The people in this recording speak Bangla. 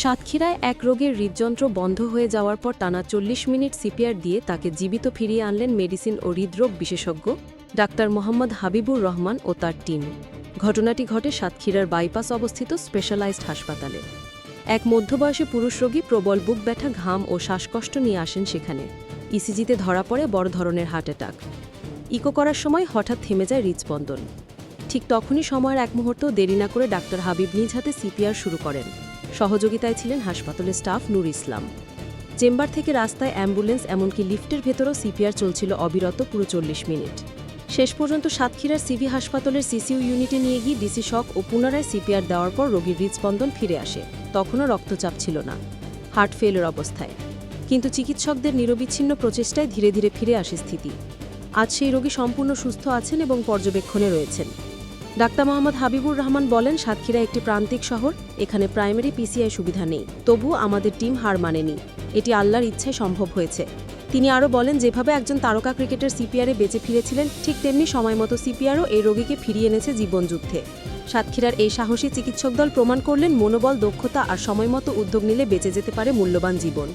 সাতক্ষীরায় এক রোগীর হৃদযন্ত্র বন্ধ হয়ে যাওয়ার পর টানা চল্লিশ মিনিট সিপিআর দিয়ে তাকে জীবিত ফিরিয়ে আনলেন মেডিসিন ও হৃদরোগ বিশেষজ্ঞ ডাক্তার মোহাম্মদ হাবিবুর রহমান ও তার টিম। ঘটনাটি ঘটে সাতক্ষীরার বাইপাস অবস্থিত স্পেশালাইজড হাসপাতালে। এক মধ্যবয়সী পুরুষ রোগী প্রবল বুক ব্যথা, ঘাম ও শ্বাসকষ্ট নিয়ে আসেন সেখানে। ইসিজিতে ধরা পড়ে বড় ধরনের হার্ট অ্যাটাক। ইকো করার সময় হঠাৎ থেমে যায় হৃদস্পন্দন। ঠিক তখনই সময়ের এক মুহূর্ত দেরি না করে ডাক্তার হাবিব নিজ হাতে সিপিআর শুরু করেন। সহযোগিতায় ছিলেন হাসপাতালের স্টাফ নূর ইসলাম। চেম্বার থেকে রাস্তায় অ্যাম্বুলেন্স এমনকি লিফটের ভেতরও সিপিআর চলছিল অবিরত পুরো চল্লিশ মিনিট। শেষ পর্যন্ত সাতক্ষীরার সিভি হাসপাতালের সিসিইউ ইউনিটে নিয়ে গিয়ে ডিসি শক ও পুনরায় সিপিআর দেওয়ার পর রোগীর হৃদস্পন্দন ফিরে আসে। তখনও রক্তচাপ ছিল না। হার্ট ফেলের অবস্থায়। কিন্তু চিকিৎসকদের নিরবিচ্ছিন্ন প্রচেষ্টায় ধীরে ধীরে ফিরে আসে স্থিতি। আজ সেই রোগী সম্পূর্ণ সুস্থ আছেন এবং পর্যবেক্ষণে রয়েছেন। ডাক্তার মোহাম্মদ হাবিবুর রহমান বলেন, সাতক্ষীরা একটি প্রান্তিক শহর, এখানে প্রাইমারি পিসিআই সুবিধা নেই। তবু আমাদের টিম হার মানেনি। এটি আল্লাহর ইচ্ছায় সম্ভব হয়েছে। তিনি আরও বলেন, যেভাবে একজন তারকা ক্রিকেটার সিপিআরে বেঁচে ফিরেছিলেন, ঠিক তেমনি সময়মতো সিপিআরও এই রোগীকে ফিরিয়ে এনেছে জীবনযুদ্ধে। সাতক্ষীরার এই সাহসী চিকিৎসক দল প্রমাণ করলেন, মনোবল, দক্ষতা আর সময়মতো উদ্যোগ নিলে বেঁচে যেতে পারে মূল্যবান জীবন।